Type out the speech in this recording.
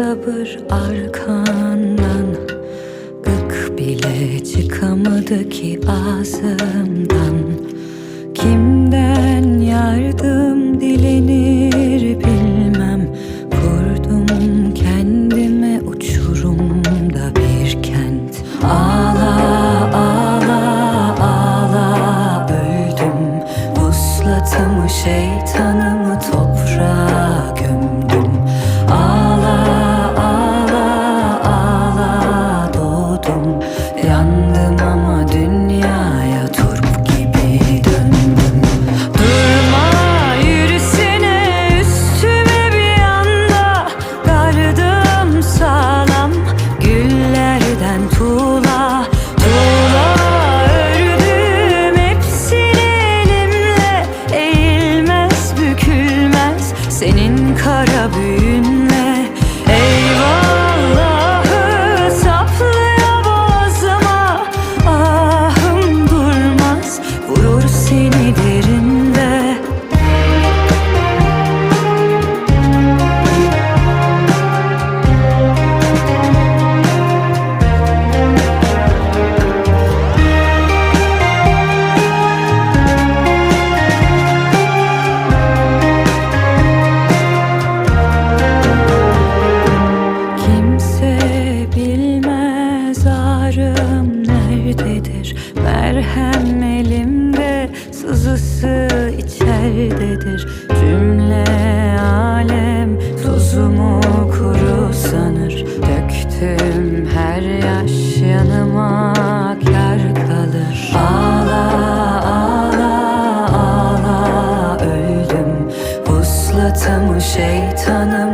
yıldır arkandan. Gık bile çıkamadı ki ağzımdan. Kimden yardım dilenir bilmem. Kurdum kendime uçurumda bir kent. Ağla ağla ağla öldüm. Vuslatımı şeytanımı toprağa senin kara büyünle Eyvallahı saplaya boğazıma. Ahım durmaz vurur seni derinde ağla öldüm Vuslatımı şeytanı